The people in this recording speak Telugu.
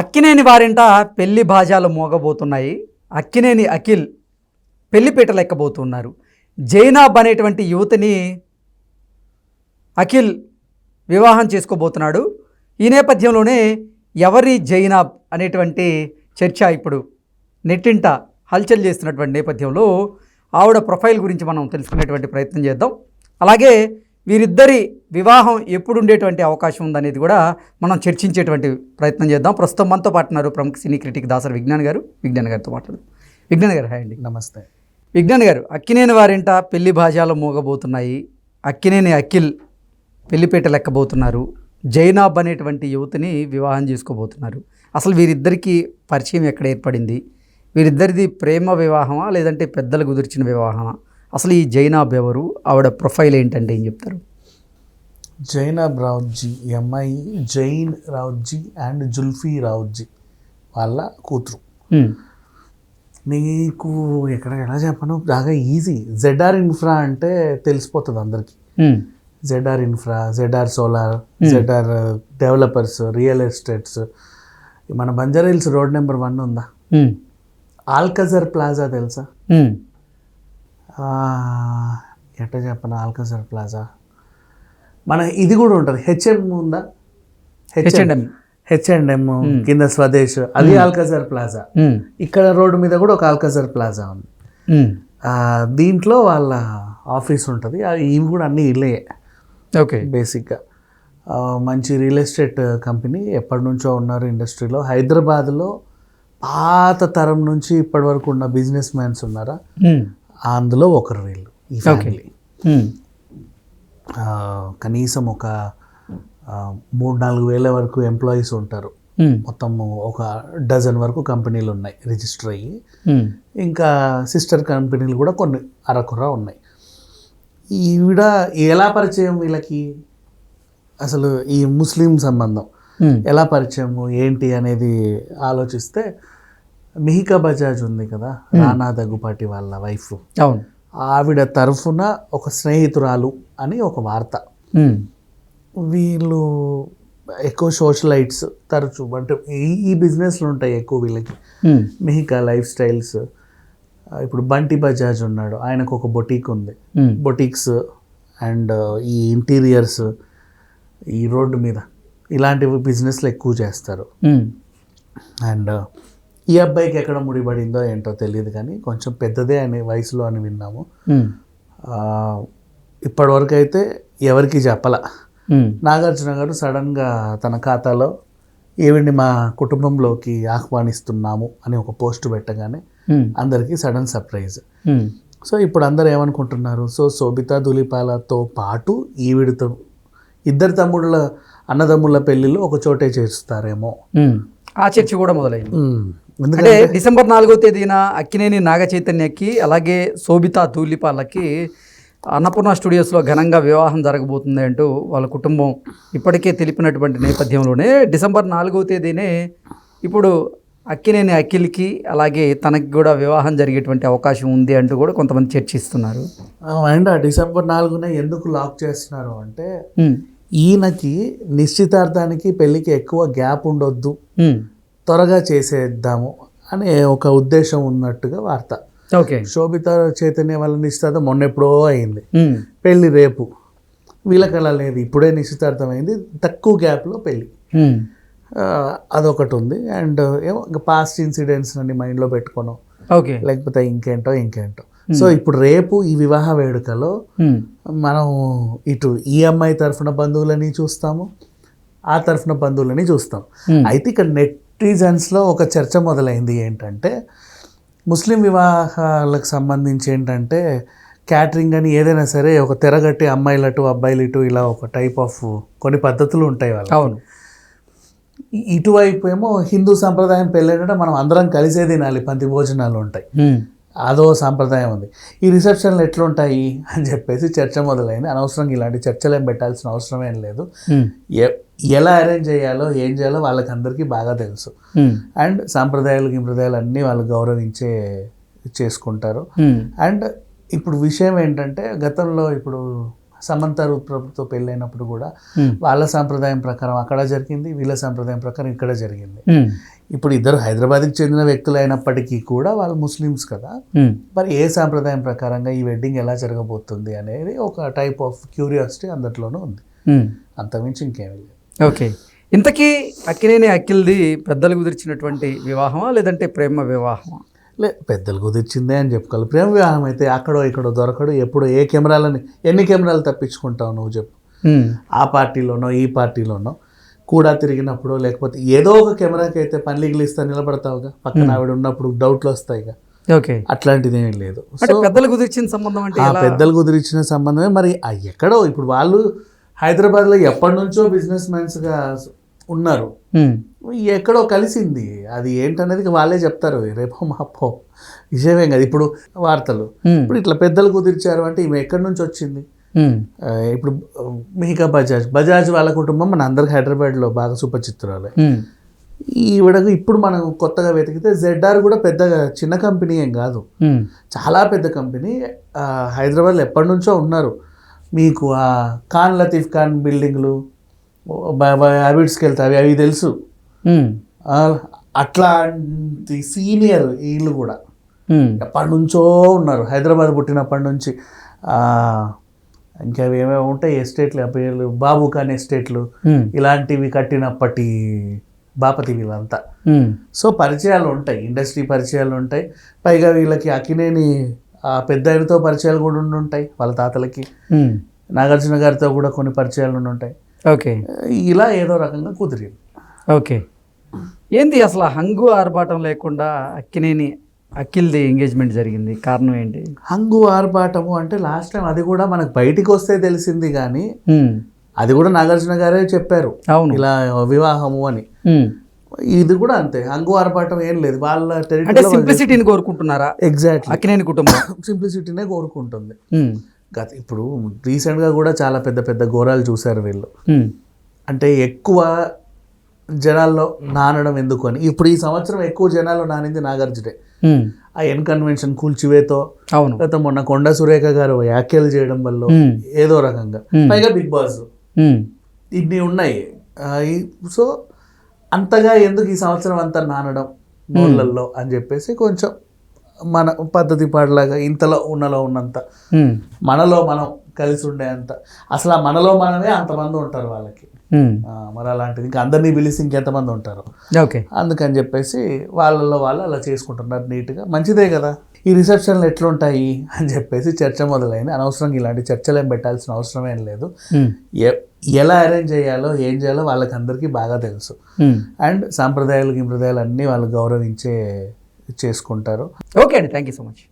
అక్కినేని వారింట పెళ్ళి భాజాలు మోగబోతున్నాయి. అక్కినేని అఖిల్ పెళ్ళిపీటలు ఎక్కబోతున్నారు జైనాబ్ అనేటువంటి యువతిని అఖిల్ వివాహం చేసుకోబోతున్నాడు. ఈ నేపథ్యంలోనే ఎవరి జైనాబ్ అనేటువంటి చర్చ ఇప్పుడు నెట్టింట హల్చల్ చేస్తున్నటువంటి నేపథ్యంలో ఆవిడ ప్రొఫైల్ గురించి మనం తెలుసుకునేటువంటి ప్రయత్నం చేద్దాం. అలాగే వీరిద్దరి వివాహం ఎప్పుడు ఉండేటువంటి అవకాశం ఉందనేది కూడా మనం చర్చించేటువంటి ప్రయత్నం చేద్దాం. ప్రస్తుతం మనతో పాటున్నారు ప్రముఖ సినీ క్రిటిక్ దాసరి విజ్ఞాన్ గారు. విజ్ఞాన్ గారితో మాట్లాడు విజ్ఞాన్ గారు హాయ్ అండి. నమస్తే. విజ్ఞాన్ గారు అక్కినేని వారింట పెళ్ళి భాజాలు మోగబోతున్నాయి. అక్కినేని అఖిల్ పెళ్ళిపేట లెక్కబోతున్నారు జైనాబ్ అనేటువంటి యువతిని వివాహం చేసుకోబోతున్నారు. అసలు వీరిద్దరికీ పరిచయం ఎక్కడ ఏర్పడింది? వీరిద్దరిది ప్రేమ వివాహమా లేదంటే పెద్దలు కుదిర్చిన వివాహమా? అసలు ఈ జైనాబ్ ఎవరు? ఆవిడ ప్రొఫైల్ ఏంటంటే ఏం చెప్తారు? జైనబ్ రావుజీ ఈ అమ్మాయి జైన్ రావుజీ అండ్ జుల్ఫీ రావుజీ వాళ్ళ కూతురు. నీకు ఎక్కడ ఎలా చెప్పను? బాగా ఈజీ. జెడ్ఆర్ ఇన్ఫ్రా అంటే తెలిసిపోతుంది అందరికీ. ZR infra ZR solar ZR developers real estates. మన Banjara hills road number one ఉందా. ఆల్కజర్ ప్లాజా తెలుసా? ఎట్లా చెప్పను? Alcazar plaza? మన ఇది కూడా ఉంటుంది. హెచ్ఎం ఉందా? H&M. హెచ్ అండ్ ఎం కింద స్వదేశ్. అది ఆల్కజర్ ప్లాజా. హ్మ్. ఇక్కడ రోడ్డు మీద కూడా ఒక ఆల్కజర్ ప్లాజా ఉంది. దీంట్లో వాళ్ళ ఆఫీస్ ఉంటుంది. ఇవి కూడా అన్ని ఇల్లే ఓకే. బేసిక్గా మంచి రియల్ ఎస్టేట్ కంపెనీ. ఎప్పటి నుంచో ఉన్నారు ఇండస్ట్రీలో. హైదరాబాద్లో పాత తరం నుంచి ఇప్పటి వరకు ఉన్న బిజినెస్ మ్యాన్స్ ఉన్నారా. అందులో ఒకరు వీళ్ళు ఈ ఫ్యామిలీ కనీసం ఒక మూడు నాలుగు వేల వరకు ఎంప్లాయీస్ ఉంటారు. మొత్తం ఒక డజన్ వరకు కంపెనీలు ఉన్నాయి రిజిస్టర్ అయ్యి. ఇంకా సిస్టర్ కంపెనీలు కూడా కొన్ని అరకుర ఉన్నాయి. ఈవిడ ఎలా పరిచయం వీళ్ళకి? అసలు ఈ ముస్లిం సంబంధం. ఎలా పరిచయము? ఏంటి అనేది ఆలోచిస్తే మిహికా బజాజ్ ఉంది కదా రానా దగ్గుపాటి వాళ్ళ వైఫ్ అవును ఆవిడ తరఫున ఒక స్నేహితురాలు అని ఒక వార్త హ్మ్. వీళ్ళు ఎక్కువ సోషలైట్స్ తరచు అంటే ఈ ఈ బిజినెస్లు ఉంటాయి ఎక్కువ వీళ్ళకి హ్మ్. మిహికా లైఫ్ స్టైల్స్ ఇప్పుడు బంటి బజాజ్ ఉన్నాడు ఆయనకు ఒక బొటీక్ ఉంది. బొటిక్స్ అండ్ ఈ ఇంటీరియర్స్ ఈ రోడ్డు మీద ఇలాంటివి బిజినెస్లు ఎక్కువ చేస్తారు. అండ్ ఈ అబ్బాయికి ఎక్కడ ముడిపడిందో ఏంటో తెలియదు కానీ కొంచెం పెద్దదే అనే వయసులో అని విన్నాము ఇప్పటివరకు అయితే ఎవరికి చెప్పల. నాగార్జున గారు సడన్గా తన ఖాతాలో ఈవిడ్ని మా కుటుంబంలోకి ఆహ్వానిస్తున్నాము అని ఒక పోస్ట్ పెట్టగానే. అందరికీ సడన్ సర్ప్రైజ్. సో ఇప్పుడు అందరూ ఏమనుకుంటున్నారు సో శోభితా దులిపాలతో పాటు ఈవిడితో ఇద్దరు తమ్ముళ్ళ అన్నదమ్ముళ్ళ పెళ్ళిళ్ళు ఒక చోటే చేస్తారేమో. ఆ చర్చ కూడా మొదలైంది అంటే ఎందుకంటే డిసెంబర్ నాలుగో తేదీన అక్కినేని నాగ చైతన్యకి అలాగే శోభిత తూలిపాలకి అన్నపూర్ణ స్టూడియోస్లో ఘనంగా వివాహం జరగబోతుంది అంటూ వాళ్ళ కుటుంబం ఇప్పటికే తెలిపినటువంటి నేపథ్యంలోనే డిసెంబర్ నాలుగో తేదీనే ఇప్పుడు అక్కినేని అఖిల్కి అలాగే తనకి కూడా వివాహం జరిగేటువంటి అవకాశం ఉంది అంటూ కూడా కొంతమంది చర్చిస్తున్నారు అండ్ ఆ డిసెంబర్ నాలుగున ఎందుకు లాక్ చేస్తున్నారు అంటే. ఈయనకి నిశ్చితార్థానికి పెళ్ళికి ఎక్కువ గ్యాప్ ఉండొద్దు. త్వరగా చేసేద్దాము అనే ఒక ఉద్దేశం ఉన్నట్టుగా వార్త. ఓకే. శోభిత చైతన్య వాళ్ళ నిశ్చితార్థం మొన్న ఎప్పుడో అయింది. పెళ్ళి రేపు. వీళ్ళకి అలా లేదు ఇప్పుడే నిశ్చితార్థం అయింది తక్కువ గ్యాప్లో పెళ్ళి అదొకటి ఉంది. అండ్ ఏమో ఇంకా పాస్ట్ ఇన్సిడెంట్స్ అన్ని మైండ్లో పెట్టుకోను. ఓకే. లేకపోతే ఇంకేంటో ఇంకేంటో. సో ఇప్పుడు రేపు ఈ వివాహ వేడుకలో. మనం ఇటు ఈ అమ్మాయి తరఫున బంధువులని చూస్తాము ఆ తరఫున బంధువులని చూస్తాం. అయితే ఇక్కడ నెటిజన్స్లో ఒక చర్చ మొదలైంది ఏంటంటే ముస్లిం వివాహాలకు సంబంధించి ఏంటంటే క్యాటరింగ్ అని ఏదైనా సరే ఒక తెరగట్టి అమ్మాయిలు అటు అబ్బాయిలు ఇటు ఇలా ఒక టైప్ ఆఫ్ కొన్ని పద్ధతులు ఉంటాయి వాళ్ళు అవును. ఇటువైపు ఏమో హిందూ సంప్రదాయం పెళ్ళంటే మనం అందరం కలిసే తినాలి పంతి భోజనాలు ఉంటాయి. అదో సాంప్రదాయం ఉంది. ఈ రిసెప్షన్లు ఎట్లుంటాయి అని చెప్పేసి చర్చ మొదలైంది. అనవసరంగా ఇలాంటి చర్చలు ఏం పెట్టాల్సిన అవసరం ఏం లేదు ఎలా అరేంజ్ చేయాలో ఏం చేయాలో వాళ్ళకి అందరికీ బాగా తెలుసు. అండ్ సాంప్రదాయాలు గింప్రదాయాలు అన్నీ వాళ్ళు గౌరవించే చేసుకుంటారు. అండ్ ఇప్పుడు విషయం ఏంటంటే గతంలో ఇప్పుడు సమంత ప్రభుత్వం పెళ్ళైనప్పుడు కూడా ఉమ్, వాళ్ళ సాంప్రదాయం ప్రకారం అక్కడ జరిగింది వీళ్ళ సాంప్రదాయం ప్రకారం ఇక్కడ జరిగింది ఇప్పుడు ఇద్దరు హైదరాబాద్కి చెందిన వ్యక్తులు అయినప్పటికీ కూడా వాళ్ళు ముస్లిమ్స్ కదా. మరి ఏ సాంప్రదాయం ప్రకారంగా ఈ వెడ్డింగ్ ఎలా జరగబోతుంది అనేది ఒక టైప్ ఆఫ్ క్యూరియాసిటీ అందరిలోనూ ఉంది. అంతకుమించి ఇంకేమీ లేదు ఓకే. ఇంతకీ అక్కినేని అఖిల్ది పెద్దలు కుదిర్చినటువంటి వివాహమా లేదంటే ప్రేమ వివాహమా? లే పెద్దలు కుదిర్చిందే అని చెప్పుకోవాలి. ప్రేమ వివాహం అయితే అక్కడో ఇక్కడో దొరకడు ఎప్పుడు ఏ కెమెరాలని ఎన్ని కెమెరాలు తప్పించుకుంటావు నువ్వు చెప్పు. ఆ పార్టీలోనో ఈ పార్టీలోనో కూడా తిరిగినప్పుడు లేకపోతే ఏదో ఒక కెమెరాకి అయితే పనిలిగిలిస్తా నిలబడతావుగా. పక్కన ఆవిడ ఉన్నప్పుడు డౌట్లు వస్తాయిగా. ఓకే. అట్లాంటిది ఏమీ లేదు. పెద్దలు కుదిర్చిన సంబంధం అంటే పెద్దలు కుదిరించిన సంబంధమే. మరి ఎక్కడో ఇప్పుడు వాళ్ళు హైదరాబాద్లో ఎప్పటి నుంచో బిజినెస్ మ్యాన్స్గా ఉన్నారు. ఎక్కడో కలిసింది. అది ఏంటనేది వాళ్ళే చెప్తారు. రేపో మాపో. విషయమే కదా. ఇప్పుడు వార్తలు. ఇప్పుడు ఇట్లా పెద్దలు కుదిర్చారు అంటే ఈమె ఎక్కడి నుంచి వచ్చింది? ఇప్పుడు మిహికా బజాజ్. బజాజ్ వాళ్ళ కుటుంబం మన అందరికి హైదరాబాద్లో బాగా సుపరిచిత్రాలే. ఉమ్, ఈవిడకు ఇప్పుడు మనం కొత్తగా వెతికితే జెడ్ఆర్ కూడా పెద్దగా చిన్న కంపెనీ ఏం కాదు. చాలా పెద్ద కంపెనీ హైదరాబాద్లో ఎప్పటి నుంచో ఉన్నారు. మీకు ఆ ఖాన్ లతీఫ్ ఖాన్ బిల్డింగ్లు హ్యాబిట్స్కి వెళ్తాయి. అవి అవి తెలుసు. అట్లాంటి సీనియర్ వీళ్ళు కూడా ఎప్పటి నుంచో ఉన్నారు. హైదరాబాద్ పుట్టినప్పటి నుంచి. ఇంకా అవి ఏమేమి ఉంటాయి? ఎస్టేట్లు పేర్లు బాబు ఖాన్ ఎస్టేట్లు. ఇలాంటివి కట్టినప్పటి బాపతి వీళ్ళంతా సో పరిచయాలు ఉంటాయి. ఇండస్ట్రీ పరిచయాలు ఉంటాయి. పైగా వీళ్ళకి అకినేని పెద్ద ఆయనతో పరిచయాలు కూడా ఉండి ఉంటాయి వాళ్ళ తాతలకి. నాగార్జున గారితో కూడా కొన్ని పరిచయాలు ఉండి ఉంటాయి. ఓకే. ఇలా ఏదో రకంగా కుదిరింది. ఓకే. ఏంది అసలు హంగు ఆర్భాటం లేకుండా అక్కినేని అఖిల్ది ఎంగేజ్మెంట్ జరిగింది? కారణం ఏంటి? హంగు ఆర్భాటము అంటే లాస్ట్ టైం అది కూడా మనకు బయటికి వస్తే తెలిసింది కానీ అది కూడా నాగార్జున గారే చెప్పారు. అవును. ఇలా వివాహము అని. ఇది కూడా అంతే. హంగు ఆర్భాటం ఏం లేదు. వాళ్ళ అంటే టెరిటరీలో సింప్లిసిటీని కోరుకుంటున్నారా? ఎగ్జాక్ట్లీ అక్కినేని కుటుంబం. సింప్లిసిటీనే కోరుకుంటుంది. గత ఇప్పుడు రీసెంట్గా కూడా చాలా పెద్ద పెద్ద ఘోరాలు చూశారు వీళ్ళు. అంటే ఎక్కువ జనాల్లో నానడం ఎందుకు అని. ఇప్పుడు ఈ సంవత్సరం ఎక్కువ జనాల్లో నానింది నాగార్జునే. ఆ ఎన్ కన్వెన్షన్ కూల్చివేతో అవును. లేకపోతే మొన్న కొండ సురేఖ గారు వ్యాఖ్యలు చేయడం వల్ల ఏదో రకంగా. పైగా బిగ్ బాస్. ఇన్ని ఉన్నాయి. సో అంతగా ఎందుకు ఈ సంవత్సరం అంతా నానడం నోళ్ళల్లో అని చెప్పేసి కొంచెం మన పద్ధతి పాటలాగా ఇంతలో ఉన్నలో ఉన్నంత. మనలో మనం కలిసి ఉండే అంత. అసలు ఆ మనలో మనమే అంతమంది ఉంటారు వాళ్ళకి. మరి అలాంటిది ఇంకా అందరినీ పిలిచి ఇంకెంతమంది ఉంటారు. ఓకే. అందుకని చెప్పేసి వాళ్ళలో వాళ్ళు అలా చేసుకుంటున్నారు నీట్గా. మంచిదే కదా. ఈ రిసెప్షన్లు ఎట్లుంటాయి అని చెప్పేసి చర్చ మొదలైంది. అనవసరంగా ఇలాంటి చర్చలు ఏం పెట్టాల్సిన అవసరం ఏం లేదు. ఎలా అరేంజ్ చేయాలో ఏం చేయాలో వాళ్ళకి అందరికీ బాగా తెలుసు. అండ్ సాంప్రదాయాలు గింప్రదాయాలు అన్నీ వాళ్ళు గౌరవించే చేసుకుంటారు. ఓకే అండి. Thank you so much.